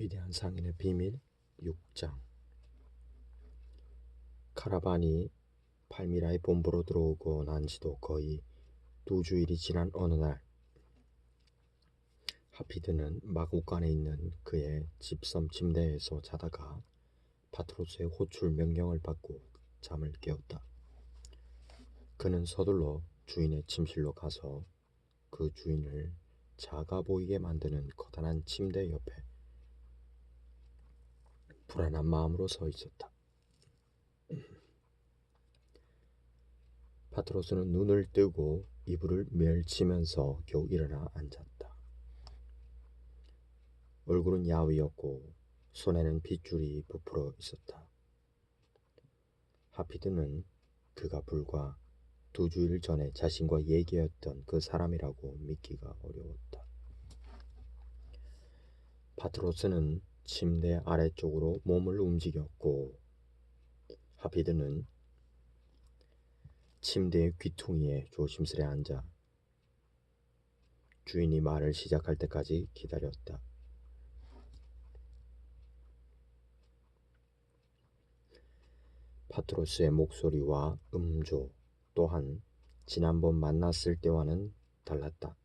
위대한 상인의 비밀 6장 카라반이 팔미라의 본부로 들어오고 난 지도 거의 두 주일이 지난 어느 날 하피드는 마구간에 있는 그의 집섬 침대에서 자다가 파트로스의 호출 명령을 받고 잠을 깨웠다. 그는 서둘러 주인의 침실로 가서 그 주인을 작아 보이게 만드는 커다란 침대 옆에 불안한 마음으로 서 있었다. 파트로스는 눈을 뜨고 이불을 멸치면서 겨우 일어나 앉았다. 얼굴은 야위었고 손에는 빗줄이 부풀어 있었다. 하피드는 그가 불과 두 주일 전에 자신과 얘기했던 그 사람이라고 믿기가 어려웠다. 파트로스는 침대 아래쪽으로 몸을 움직였고 하피드는 침대의 귀퉁이에 조심스레 앉아 주인이 말을 시작할 때까지 기다렸다. 파트로스의 목소리와 음조 또한 지난번 만났을 때와는 달랐다.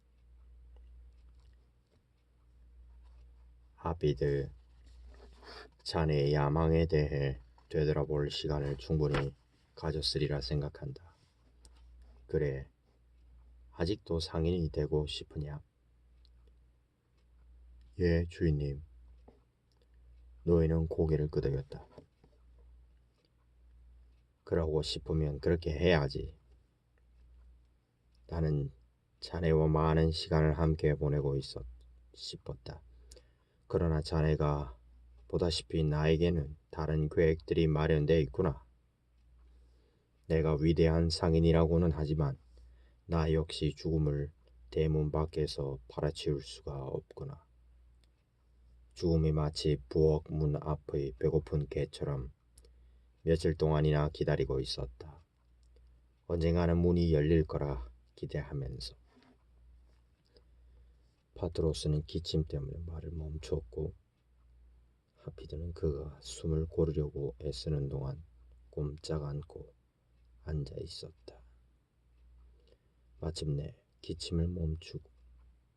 하피드, 자네의 야망에 대해 되돌아볼 시간을 충분히 가졌으리라 생각한다. 그래, 아직도 상인이 되고 싶으냐? 예, 주인님. 노예는 고개를 끄덕였다. 그러고 싶으면 그렇게 해야지. 나는 자네와 많은 시간을 함께 보내고 있었 싶었다. 그러나 자네가 보다시피 나에게는 다른 계획들이 마련되어 있구나. 내가 위대한 상인이라고는 하지만 나 역시 죽음을 대문 밖에서 팔아치울 수가 없구나. 죽음이 마치 부엌 문 앞의 배고픈 개처럼 며칠 동안이나 기다리고 있었다. 언젠가는 문이 열릴 거라 기대하면서. 파트로스는 기침 때문에 말을 멈췄고 하피드는 그가 숨을 고르려고 애쓰는 동안 꼼짝 않고 앉아 있었다. 마침내 기침을 멈추고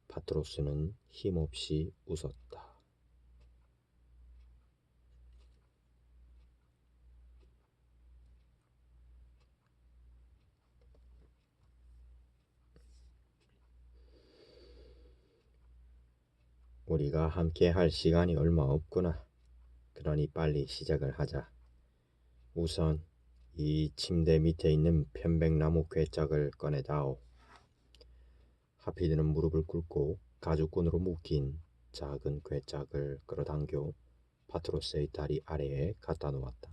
파트로스는 힘없이 웃었다. 우리가 함께 할 시간이 얼마 없구나. 그러니 빨리 시작을 하자. 우선 이 침대 밑에 있는 편백나무 괴짝을 꺼내다오. 하피드는 무릎을 꿇고 가죽끈으로 묶인 작은 괴짝을 끌어당겨 파트로스의 다리 아래에 갖다 놓았다.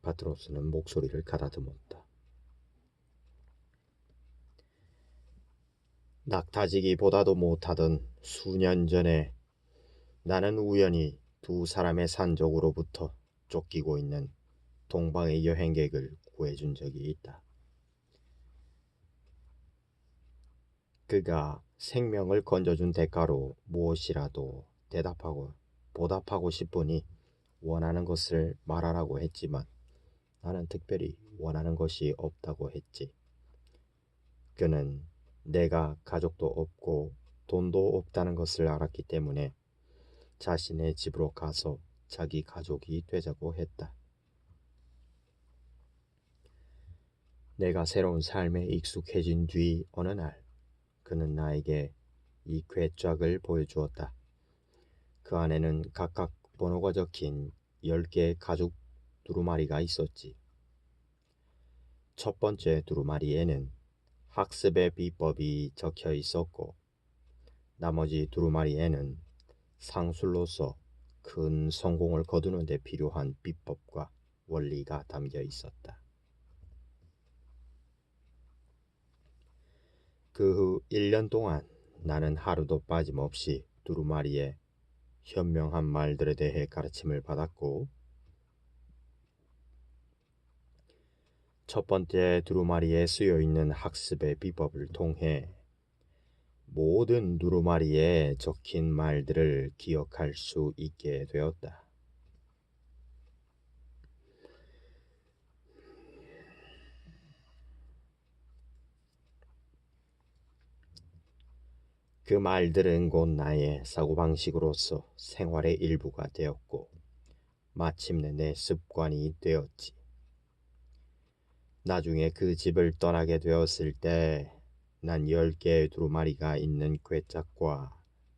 파트로스는 목소리를 가다듬었다. 낙타지기보다도 못하던 수년 전에 나는 우연히 두 사람의 산적으로부터 쫓기고 있는 동방의 여행객을 구해준 적이 있다. 그가 생명을 건져준 대가로 무엇이라도 대답하고 보답하고 싶으니 원하는 것을 말하라고 했지만 나는 특별히 원하는 것이 없다고 했지. 그는 내가 가족도 없고 돈도 없다는 것을 알았기 때문에 자신의 집으로 가서 자기 가족이 되자고 했다. 내가 새로운 삶에 익숙해진 뒤 어느 날 그는 나에게 이 괴짝을 보여주었다. 그 안에는 각각 번호가 적힌 10개의 가죽 두루마리가 있었지. 첫 번째 두루마리에는 학습의 비법이 적혀 있었고 나머지 두루마리에는 상술로서 큰 성공을 거두는 데 필요한 비법과 원리가 담겨 있었다. 그 후 1년 동안 나는 하루도 빠짐없이 두루마리의 현명한 말들에 대해 가르침을 받았고 첫 번째 두루마리에 쓰여 있는 학습의 비법을 통해 모든 두루마리에 적힌 말들을 기억할 수 있게 되었다. 그 말들은 곧 나의 사고방식으로서 생활의 일부가 되었고, 마침내 내 습관이 되었지. 나중에 그 집을 떠나게 되었을 때, 난 열 개의 두루마리가 있는 괴짝과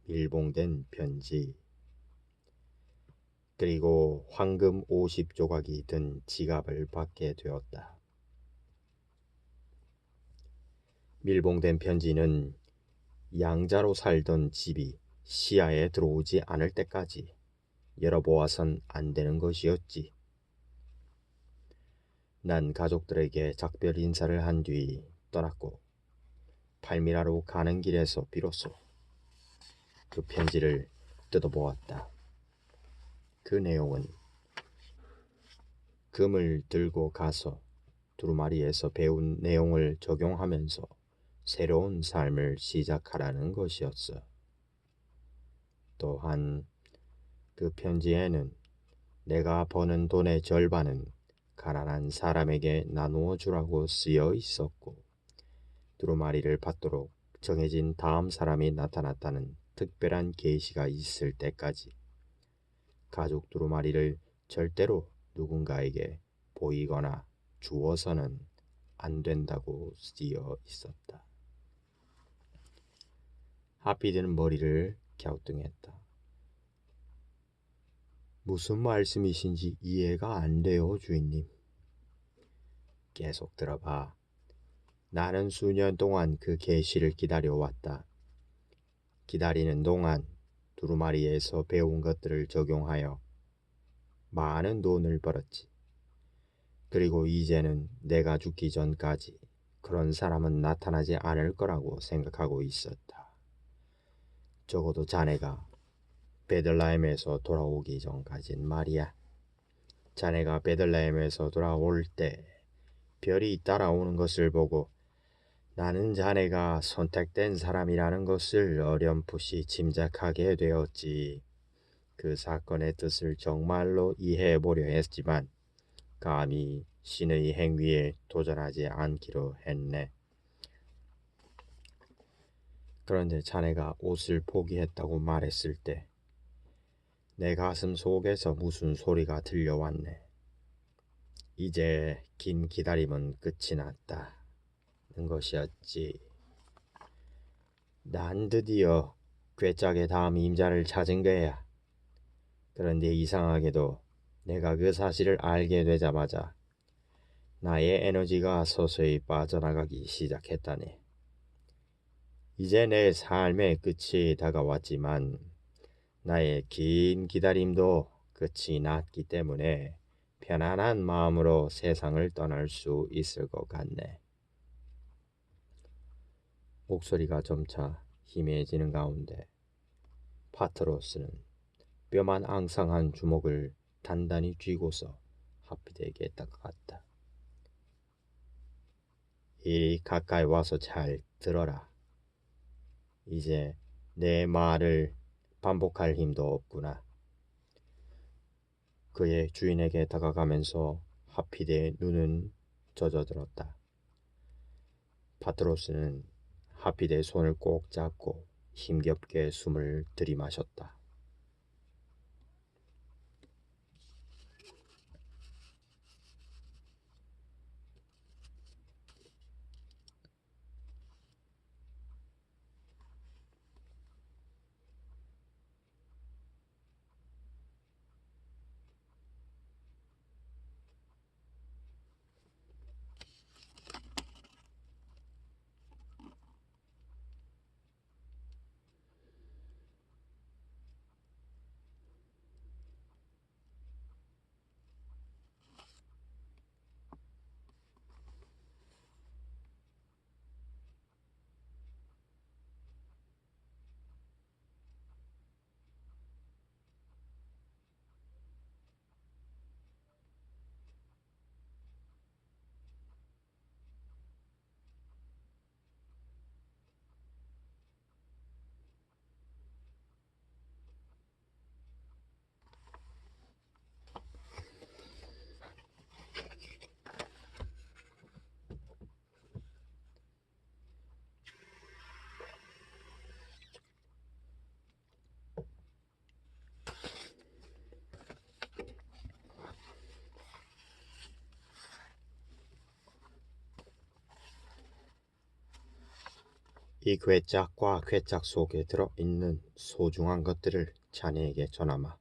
밀봉된 편지, 그리고 황금 50조각이 든 지갑을 받게 되었다. 밀봉된 편지는 양자로 살던 집이 시야에 들어오지 않을 때까지 열어보아선 안 되는 것이었지. 난 가족들에게 작별 인사를 한 뒤 떠났고 팔미라로 가는 길에서 비로소 그 편지를 뜯어보았다. 그 내용은 금을 들고 가서 두루마리에서 배운 내용을 적용하면서 새로운 삶을 시작하라는 것이었어. 또한 그 편지에는 내가 버는 돈의 절반은 가난한 사람에게 나누어 주라고 쓰여 있었고, 두루마리를 받도록 정해진 다음 사람이 나타났다는 특별한 계시가 있을 때까지 가족 두루마리를 절대로 누군가에게 보이거나 주어서는 안 된다고 쓰여 있었다. 하피드는 머리를 갸우뚱했다. 무슨 말씀이신지 이해가 안 돼요, 주인님. 계속 들어봐. 나는 수년 동안 그 계시를 기다려왔다. 기다리는 동안 두루마리에서 배운 것들을 적용하여 많은 돈을 벌었지. 그리고 이제는 내가 죽기 전까지 그런 사람은 나타나지 않을 거라고 생각하고 있었다. 적어도 자네가 베들라헴에서 돌아오기 전까진 말이야. 자네가 베들라헴에서 돌아올 때 별이 따라오는 것을 보고 나는 자네가 선택된 사람이라는 것을 어렴풋이 짐작하게 되었지. 그 사건의 뜻을 정말로 이해해 보려 했지만 감히 신의 행위에 도전하지 않기로 했네. 그런데 자네가 옷을 포기했다고 말했을 때 내 가슴 속에서 무슨 소리가 들려왔네. 이제 긴 기다림은 끝이 났다 는 것이었지. 난 드디어 괴짝의 다음 임자를 찾은 거야. 그런데 이상하게도 내가 그 사실을 알게 되자마자 나의 에너지가 서서히 빠져나가기 시작했다네. 이제 내 삶의 끝이 다가왔지만 나의 긴 기다림도 끝이 났기 때문에 편안한 마음으로 세상을 떠날 수 있을 것 같네. 목소리가 점차 희미해지는 가운데 파트로스는 뼈만 앙상한 주먹을 단단히 쥐고서 하피드에게 다가갔다. 이리 가까이 와서 잘 들어라. 이제 내 말을 반복할 힘도 없구나. 그의 주인에게 다가가면서 하피드의 눈은 젖어들었다. 파트로스는 하피드의 손을 꼭 잡고 힘겹게 숨을 들이마셨다. 이 괴짝과 괴짝 속에 들어 있는 소중한 것들을 자네에게 전하마.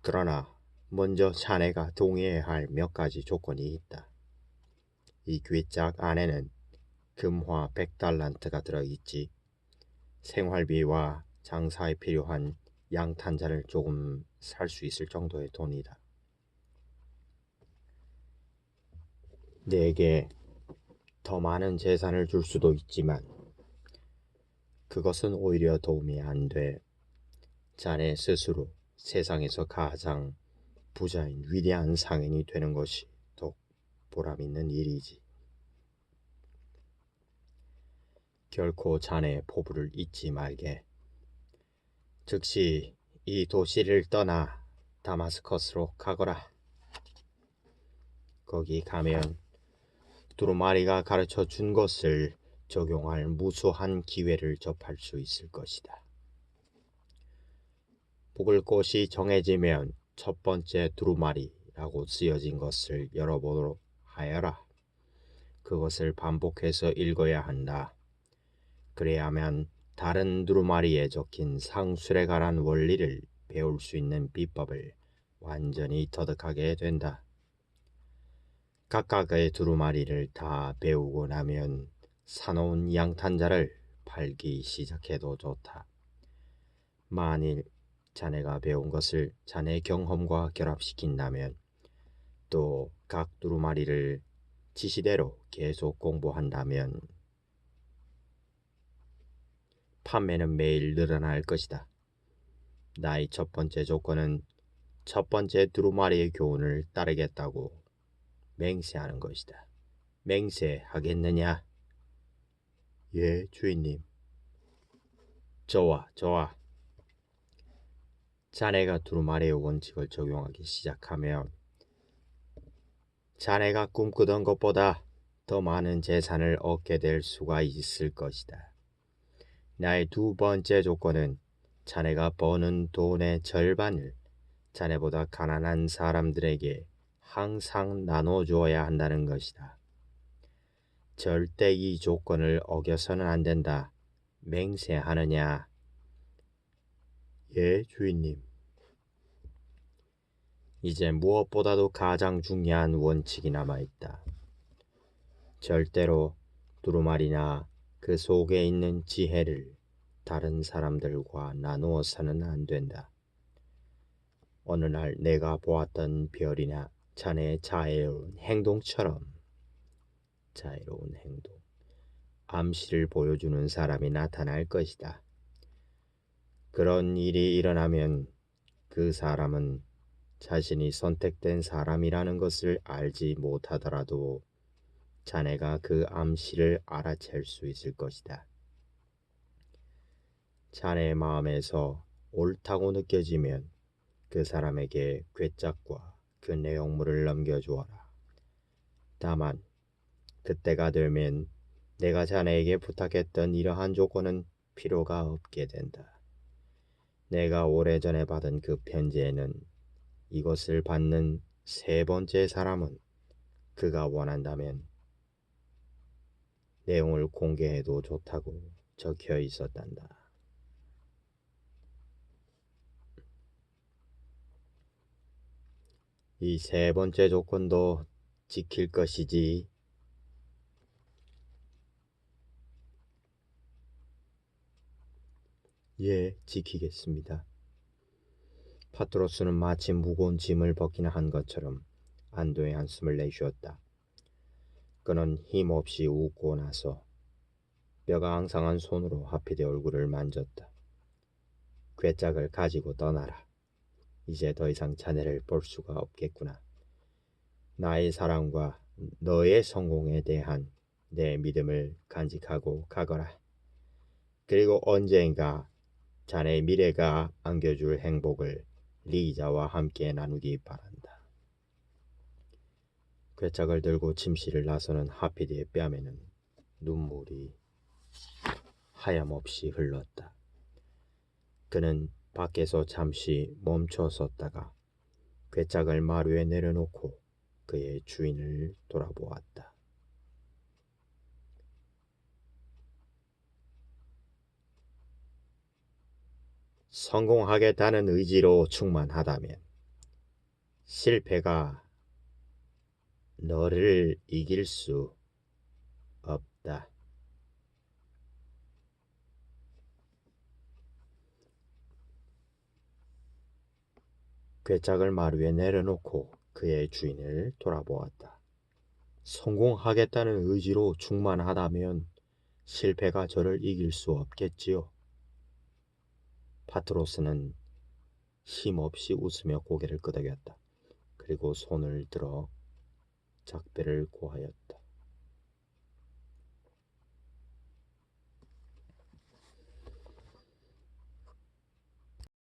그러나 먼저 자네가 동의해야 할 몇 가지 조건이 있다. 이 괴짝 안에는 금화 100달란트가 들어있지. 생활비와 장사에 필요한 양탄자를 조금 살 수 있을 정도의 돈이다. 내게 더 많은 재산을 줄 수도 있지만 그것은 오히려 도움이 안 돼. 자네 스스로 세상에서 가장 부자인 위대한 상인이 되는 것이 더욱 보람 있는 일이지. 결코 자네의 포부를 잊지 말게. 즉시 이 도시를 떠나 다마스커스로 가거라. 거기 가면 두루마리가 가르쳐 준 것을 적용할 무수한 기회를 접할 수 있을 것이다. 묵을 곳이 정해지면 첫 번째 두루마리라고 쓰여진 것을 열어보도록 하여라. 그것을 반복해서 읽어야 한다. 그래야만 다른 두루마리에 적힌 상술에 관한 원리를 배울 수 있는 비법을 완전히 터득하게 된다. 각각의 두루마리를 다 배우고 나면 사놓은 양탄자를 팔기 시작해도 좋다. 만일 자네가 배운 것을 자네 경험과 결합시킨다면 또 각 두루마리를 지시대로 계속 공부한다면 판매는 매일 늘어날 것이다. 나의 첫 번째 조건은 첫 번째 두루마리의 교훈을 따르겠다고 맹세하는 것이다. 맹세하겠느냐? 예, 주인님. 좋아, 좋아. 자네가 두루마리의 원칙을 적용하기 시작하면 자네가 꿈꾸던 것보다 더 많은 재산을 얻게 될 수가 있을 것이다. 나의 두 번째 조건은 자네가 버는 돈의 절반을 자네보다 가난한 사람들에게 항상 나눠주어야 한다는 것이다. 절대 이 조건을 어겨서는 안 된다. 맹세하느냐? 예, 주인님. 이제 무엇보다도 가장 중요한 원칙이 남아 있다. 절대로 두루마리나 그 속에 있는 지혜를 다른 사람들과 나누어서는 안 된다. 어느 날 내가 보았던 별이나 자네의 자애로운 행동처럼 자애로운 행동, 암시를 보여주는 사람이 나타날 것이다. 그런 일이 일어나면 그 사람은 자신이 선택된 사람이라는 것을 알지 못하더라도 자네가 그 암시를 알아챌 수 있을 것이다. 자네의 마음에서 옳다고 느껴지면 그 사람에게 괴짝과 그 내용물을 넘겨주어라. 다만 그때가 되면 내가 자네에게 부탁했던 이러한 조건은 필요가 없게 된다. 내가 오래전에 받은 그 편지에는 이것을 받는 세 번째 사람은 그가 원한다면 내용을 공개해도 좋다고 적혀 있었단다. 이 세 번째 조건도 지킬 것이지. 예, 지키겠습니다. 파트로스는 마치 무거운 짐을 벗기나 한 것처럼 안도의 한숨을 내쉬었다. 그는 힘없이 웃고 나서 뼈가 앙상한 손으로 하피드의 얼굴을 만졌다. 괴짝을 가지고 떠나라. 이제 더 이상 자네를 볼 수가 없겠구나. 나의 사랑과 너의 성공에 대한 내 믿음을 간직하고 가거라. 그리고 언젠가 자네의 미래가 안겨줄 행복을 리자와 함께 나누기 바란다. 괴짝을 들고 침실을 나서는 하피드의 뺨에는 눈물이 하염없이 흘렀다. 그는 밖에서 잠시 멈춰 섰다가 괴짝을 마루에 내려놓고 그의 주인을 돌아보았다. 성공하겠다는 의지로 충만하다면 실패가 너를 이길 수 없다. 괴짝을 말 위에 내려놓고 그의 주인을 돌아보았다. 성공하겠다는 의지로 충만하다면 실패가 저를 이길 수 없겠지요. 파트로스는 힘없이 웃으며 고개를 끄덕였다. 그리고 손을 들어 작배를 고하였다.